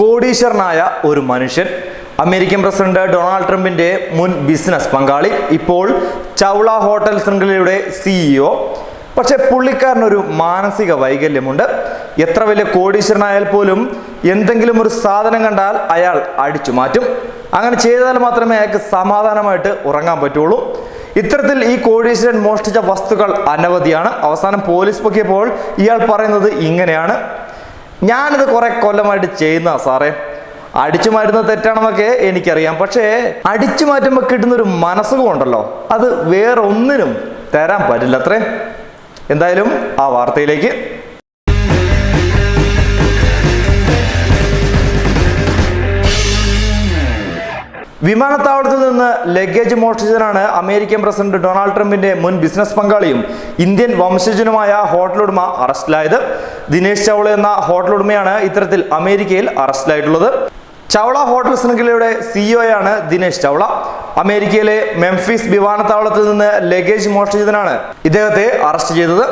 കോടീശ്വരനായ ഒരു മനുഷ്യൻ. American president Donald ട്രംപിന്റെ മുൻ ബിസിനസ് പങ്കാളി. ഇപ്പോൾ ചൗള ഹോട്ടൽ ശൃംഖലയുടെ സിഇഒ പക്ഷെ പുള്ളിക്കാരനൊരു മാനസിക വൈകല്യമുണ്ട്. എത്ര വലിയ കോടീശ്വരനായാൽ പോലും എന്തെങ്കിലും ഒരു സാധനം കണ്ടാൽ അയാൾ അടിച്ചു മാറ്റും. അങ്ങനെ ചെയ്താൽ മാത്രമേ അയാൾക്ക് സമാധാനമായിട്ട് ഉറങ്ങാൻ പറ്റുള്ളൂ. ഇത്തരത്തിൽ ഈ കോടീശ്വരൻ മോഷ്ടിച്ച വസ്തുക്കൾ അനവധിയാണ്. അവസാനം പോലീസ് പൊക്കിയപ്പോൾ ഇയാൾ പറയുന്നത് ഇങ്ങനെയാണ്. ഞാനിത് കുറെ കൊല്ലമായിട്ട് ചെയ്യുന്ന സാറേ. അടിച്ചു മാറ്റുന്ന തെറ്റാണെന്നൊക്കെ എനിക്കറിയാം. പക്ഷേ അടിച്ചു മാറ്റുമ്പോൾ കിട്ടുന്ന ഒരു മനസ്സുഖം ഉണ്ടല്ലോ. അത് വേറെ ഒന്നിനും തരാൻ പറ്റില്ല അത്രേ. എന്തായാലും ആ വാർത്തയിലേക്ക് വിമാനത്താവളത്തിൽ നിന്ന് ലഗേജ് മോഷ്ടിച്ചതിനാണ് അമേരിക്കൻ പ്രസിഡന്റ് ഡൊണാൾഡ് ട്രംപിന്റെ മുൻ ബിസിനസ് പങ്കാളിയും ഇന്ത്യൻ വംശജനുമായ ഹോട്ടൽ ഉടമ അറസ്റ്റിലായത്. ദിനേശ് ചൗള എന്ന ഹോട്ടൽ ഉടമയാണ് ഇത്തരത്തിൽ അമേരിക്കയിൽ അറസ്റ്റിലായിട്ടുള്ളത്. ചൗള ഹോട്ടൽ ശൃംഖലയുടെ സിഇഒയാണ് ദിനേശ് ചൗള. അമേരിക്കയിലെ മെംഫിസ് വിമാനത്താവളത്തിൽ നിന്ന് ലഗേജ് മോഷ്ടിച്ചതിനാണ് ഇദ്ദേഹത്തെ അറസ്റ്റ് ചെയ്തത്.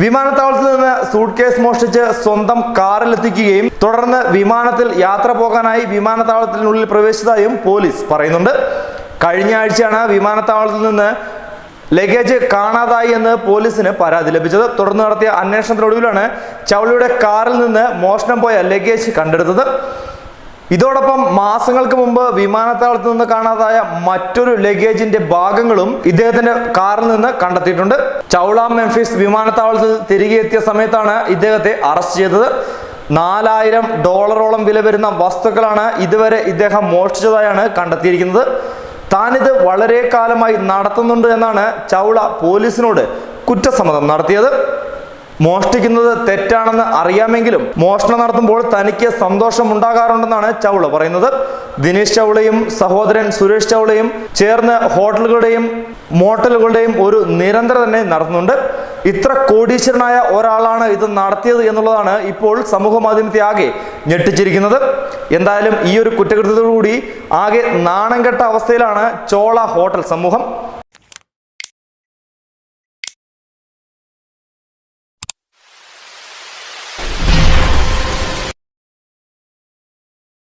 വിമാനത്താവളത്തിൽ നിന്ന് സൂട്ട് കേസ് മോഷ്ടിച്ച് സ്വന്തം കാറിലെത്തിക്കുകയും തുടർന്ന് വിമാനത്തിൽ യാത്ര പോകാനായി വിമാനത്താവളത്തിനുള്ളിൽ പ്രവേശിച്ചതായും പോലീസ് പറയുന്നുണ്ട്. കഴിഞ്ഞ ആഴ്ചയാണ് വിമാനത്താവളത്തിൽ നിന്ന് ലഗേജ് കാണാതായി എന്ന് പോലീസിന് പരാതി ലഭിച്ചത്. തുടർന്ന് നടത്തിയ അന്വേഷണത്തിനൊടുവിലാണ് ചവളിയുടെ കാറിൽ നിന്ന് മോഷണം പോയ ലഗേജ് കണ്ടെടുത്തത്. ഇതോടൊപ്പം മാസങ്ങൾക്ക് മുമ്പ് വിമാനത്താവളത്തിൽ നിന്ന് കാണാതായ മറ്റൊരു ലഗേജിന്റെ ഭാഗങ്ങളും ഇദ്ദേഹത്തിന്റെ കാറിൽ നിന്ന് കണ്ടെത്തിയിട്ടുണ്ട്. ചൗള മെംഫിസ് വിമാനത്താവളത്തിൽ തിരികെ എത്തിയ സമയത്താണ് ഇദ്ദേഹത്തെ അറസ്റ്റ് ചെയ്തത്. നാലായിരം ഡോളറോളം വില വരുന്ന വസ്തുക്കളാണ് ഇതുവരെ ഇദ്ദേഹം മോഷ്ടിച്ചതായാണ് കണ്ടെത്തിയിരിക്കുന്നത്. താനിത് വളരെ കാലമായി നടത്തുന്നുണ്ട് എന്നാണ് ചൗള പോലീസിനോട് കുറ്റസമ്മതം നടത്തിയത്. മോഷ്ടിക്കുന്നത് തെറ്റാണെന്ന് അറിയാമെങ്കിലും മോഷണം നടത്തുമ്പോൾ തനിക്ക് സന്തോഷം ഉണ്ടാകാറുണ്ടെന്നാണ് ചൗള പറയുന്നത്. ദിനേശ് ചൗളയും സഹോദരൻ സുരേഷ് ചൗളയും ചേർന്ന് ഹോട്ടലുകളുടെയും മോട്ടലുകളുടെയും ഒരു നിരന്തര തന്നെ നടത്തുന്നുണ്ട്. ഇത്ര കോടീശ്വരനായ ഒരാളാണ് ഇത് നടത്തിയത് എന്നുള്ളതാണ് ഇപ്പോൾ സമൂഹ മാധ്യമത്തെ ആകെ ഞെട്ടിച്ചിരിക്കുന്നത്. എന്തായാലും ഈ ഒരു കുറ്റകൃത്യത്തോടുകൂടി ആകെ നാണം കെട്ട അവസ്ഥയിലാണ് ചോള ഹോട്ടൽ സമൂഹം.